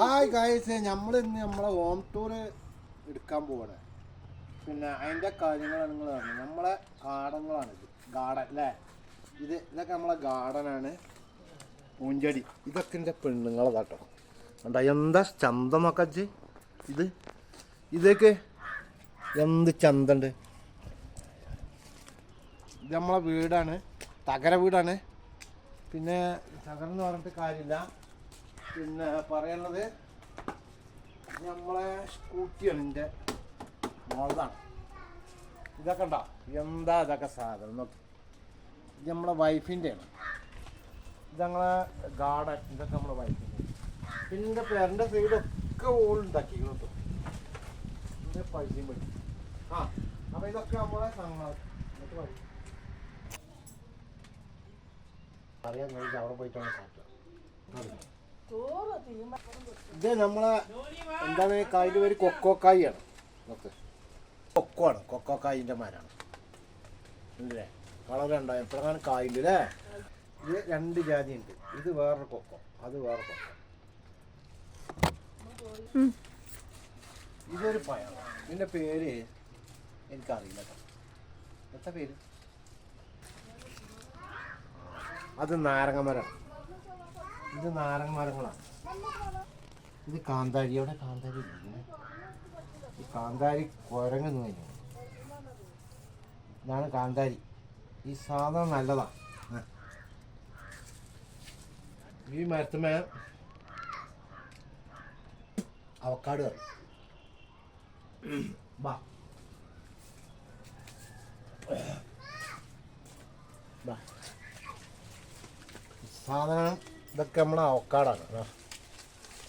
Hi guys നമ്മൾ ഇന്ന് നമ്മളെ ഹോം ടൂർ എടുക്കാൻ പോവാണ്. പിന്നെ അതിന്റെ കാര്യങ്ങളാണ് നിങ്ങൾ പറഞ്ഞത്. നമ്മളെ ഗാർഡനുകളാണ് ഇത്. ഗാർഡൻ അല്ലേ? ഇത് ഇതൊക്കെ നമ്മളെ ഗാർഡനാണ് പൂഞ്ചടി. ഇതൊക്കെ എന്റെ പെണ്ണുങ്ങളതാട്ടോ. കണ്ടോ? എന്താ ചന്തം നോക്കച്ച് ഇത്? ഇതൊക്കെ എന്ത് ചന്തണ്ട്? ഇത് നമ്മളെ വീടാണ്. തകര വീടാണ്. പിന്നെ തകർന്ന് പറഞ്ഞിട്ട് കാര്യമില്ല. പിന്നെ പറയുന്നത് നമ്മളെ സ്കൂട്ടിയാണ് എന്റെ മോളതാണ് ഇതൊക്കെ ഉണ്ടോ എന്താ ഇതൊക്കെ സാധനം? നോക്കി. ഇത് നമ്മളെ വൈഫിന്റെ ആണ് ഇത് ഞങ്ങളെ ഗാർഡൻ. ഇതൊക്കെ നമ്മളെ വൈഫിന്റെ. പിന്നെ എന്റെ പേരന്റെ സൈഡൊക്കെ ഓൾ ഉണ്ടാക്കി കേട്ടോ ഇതിന്റെ പൈസയും പറ്റി ആ അപ്പോൾ ഇതൊക്കെ നമ്മളെ സംഘം അറിയാൻ നോക്കി അവിടെ പോയിട്ടാണ് സാധിക്കുക ഇത് നമ്മളെ എന്താണ് കായിന്റെ പേര്? കൊക്കോ നോക്ക് കൊക്കോ ആണ്. കൊക്കോക്കായിന്റെ മരാണ് അല്ലേ കളർ ഉണ്ടാവും എപ്പോഴാണ് കായിന്റെ അല്ലേ ഇത് രണ്ട് ജാതി ഉണ്ട് ഇത് വേറൊരു കൊക്കോ. അത് വേറെ കൊക്കോ. ഇതൊരു പഴമാണ് ഇതിന്റെ പേര് എനിക്കറിയില്ല എന്താ എത്ര പേര്? അത് നാരങ്ങ മരം. ഇത് നാരങ്ങ മരങ്ങളാണ്. ഇത് കാന്താരി അവിടെ കാന്താരി? ഈ കാന്താരി കുരങ്ങെന്ന് കഴിഞ്ഞു ഇതാണ് കാന്താരി. ഈ സാധനം നല്ലതാണ് ഈ മരത്തുമേ അവക്കാട് കറി. ബാ. ബാ. സാധനം ഇതൊക്കെ നമ്മൾ അവക്കാടാണ്. ആ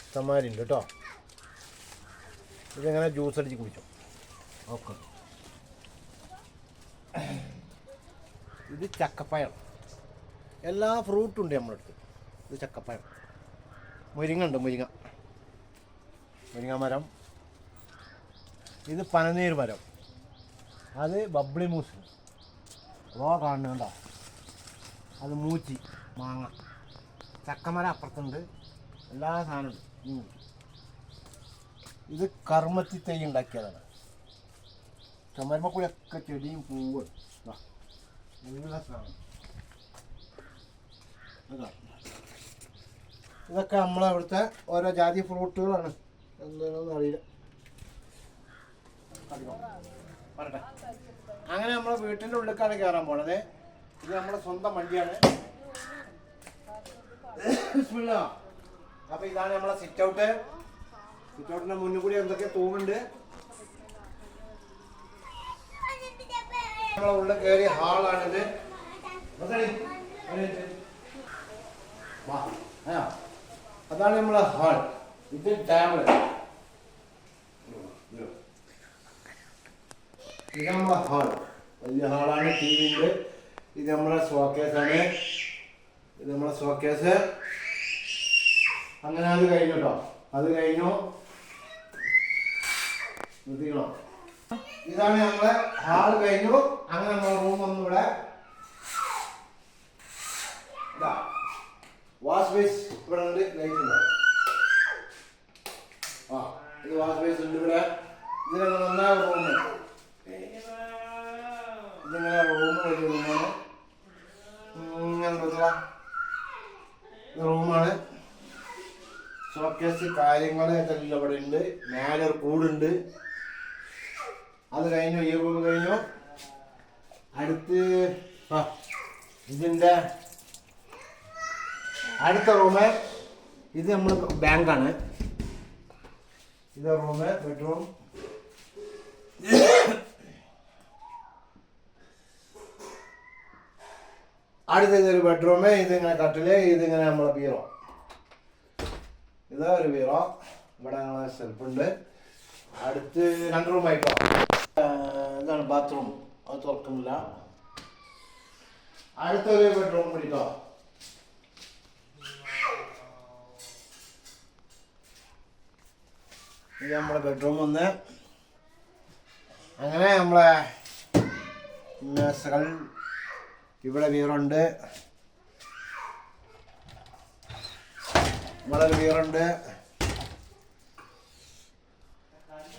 ഇഷ്ടംമാരി ഉണ്ട് കേട്ടോ ഇതിങ്ങനെ ജ്യൂസ് അടിച്ച് കുടിച്ചോ. ഓക്കെ. ഇത് ചക്കപ്പഴം. എല്ലാ ഫ്രൂട്ടും ഉണ്ട് നമ്മുടെ അടുത്ത് ഇത് ചക്കപ്പഴം. മുരിങ്ങ ഉണ്ട് മുരിങ്ങ. മുരിങ്ങ മരം. ഇത് പനനീർ മരം. അത് ബബ്ളി മൂസ്. അതോ കാണുന്നുണ്ടോ അത് മൂച്ചി മാങ്ങ. ചക്കമര അപ്പുറത്തുണ്ട്. എല്ലാ സാധനവും ഇത് കർമ്മത്തി തൈ ഉണ്ടാക്കിയതാണ്. ചുമരുമ്പ കൂടി ഒക്കെ ചെടിയും പൂവും ഇതൊക്കെ നമ്മളെ അവിടുത്തെ ഓരോ ജാതി ഫ്രൂട്ടുകളാണ്. എന്താണെന്ന് അറിയില്ല. അങ്ങനെ നമ്മളെ വീട്ടിന്റെ ഉള്ളിലേക്കാണ് കയറാൻ പോണത്. ഇത് നമ്മളെ സ്വന്തം വണ്ടിയാണ്. അപ്പൊ ഇതാണ് നമ്മളെ സിറ്റ് ഔട്ട് സിറ്റ് ഔട്ടിന്റെ മുന്നിൽ കൂടി എന്തൊക്കെ തൂങ്ങുണ്ട്. നമ്മളെ ഉള്ളിൽ കയറിയ ഹാളാണിത്. അതാണ് നമ്മളെ ഹാൾ ഇത് ടേബിൾ ഇത് നമ്മളെ ഹാൾ വലിയ ഹാളാണ് ടി വി ഉണ്ട് ഇത് നമ്മളെ ഷോക്കേസാണ് ഇത് നമ്മളെ ഷോക്കേസ് അങ്ങനെ അത് കഴിഞ്ഞു കേട്ടോ അത് കഴിഞ്ഞു. നിർത്തിക്കണോ ഇതാണ് നമ്മളെ ഹാൾ കഴിഞ്ഞു. അങ്ങനെ നമ്മളെ റൂം ഒന്നും ഇവിടെ. ഇതാ. വാഷ് ബേസ് ഇവിടെ ലൈറ്റ് ഉണ്ടോ. ആ ഇത് വാഷ് ബേസ് ഉണ്ട് ഇവിടെ ഇതിനൊക്കെ നന്നായ റൂം ഇതിങ്ങനെ റൂം വലിയ റൂമാണ് ഇങ്ങനെ നോക്കുക റൂമാണ് ഷോക്കേസ് കാര്യങ്ങൾ ഇതെല്ലാം ഇവിടെ ഉണ്ട്. മേലെ കൂടുണ്ട് അത് കഴിഞ്ഞു ഈ റൂം കഴിഞ്ഞു. അടുത്ത് ആ ഇതിന്റെ അടുത്ത റൂമ് ഇത് നമ്മൾ ബാങ്കാണ് ഇത് റൂമ് ബെഡ്റൂം അടുത്ത ഇതൊരു ബെഡ്റൂമ് ഇതിങ്ങനെ കട്ടിൽ ഇതിങ്ങനെ നമ്മളെ ബീറോ ഇതാ ഒരു വീറ. ഇവിടെ ഞങ്ങളെ ഷെൽഫുണ്ട് അടുത്ത് രണ്ട് റൂം ആയിട്ടോ. ഇതാണ് ബാത്റൂം അത് തുറക്കുന്നില്ല. അടുത്തൊരു ബെഡ്റൂം കൂടിട്ടോ ഇത് നമ്മുടെ ബെഡ്റൂം ഒന്ന് അങ്ങനെ നമ്മളെ മെസ്സുകൾ ഇവിടെ വീറുണ്ട്. നമ്മളൊരു വീറുണ്ട്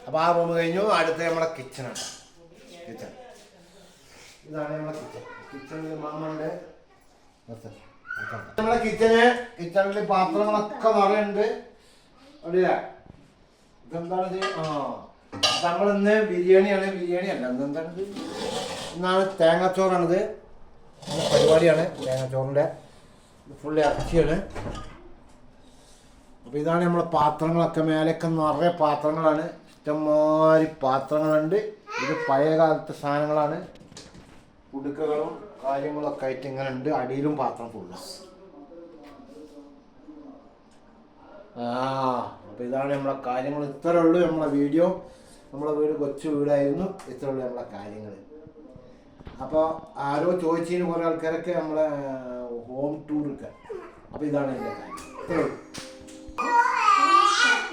അപ്പോൾ ആ റൂം കഴിഞ്ഞു. അടുത്ത നമ്മളെ കിച്ചണാണ് കിച്ചൺ ഇതാണ് നമ്മളെ കിച്ചൺ കിച്ചണിൽ മാമുണ്ട്. നമ്മളെ കിച്ചന് കിച്ചണിൽ പാത്രങ്ങളൊക്കെ നിറയുണ്ട് ഇതെന്താണ് ഇത്? ആ. നമ്മളിന്ന് ബിരിയാണിയാണ്. ബിരിയാണി അല്ല എന്താണ് ഇന്നാണ് തേങ്ങാച്ചോറാണിത്. പരിപാടിയാണ് തേങ്ങാച്ചോറിന്റെ ഫുള്ള് ഇറച്ചിയാണ്. അപ്പോൾ ഇതാണ് നമ്മളെ പാത്രങ്ങളൊക്കെ. മേലെയൊക്കെ നിറയെ പാത്രങ്ങളാണ്. ഇഷ്ടംമാതിരി പാത്രങ്ങളുണ്ട്. ഇത് പഴയ കാലത്തെ സാധനങ്ങളാണ്. കുടുക്കകളും കാര്യങ്ങളൊക്കെ ആയിട്ട് ഇങ്ങനെ ഉണ്ട് അടിയിലും പാത്രം ഫുള്ള് ആ ഇതാണ് നമ്മളെ കാര്യങ്ങൾ. ഇത്ര ഉള്ളൂ നമ്മളെ വീഡിയോ. നമ്മളെ വീട് കൊച്ചു വീടായിരുന്നു. ഇത്ര ഉള്ളൂ നമ്മളെ കാര്യങ്ങൾ. അപ്പോൾ ആരോ ചോദിച്ചതിന് കുറേ ആൾക്കാരൊക്കെ നമ്മളെ ഹോം ടൂറൊക്കെ അപ്പോൾ ഇതാണ് എന്റെ കാര്യം. ഉള്ളൂ.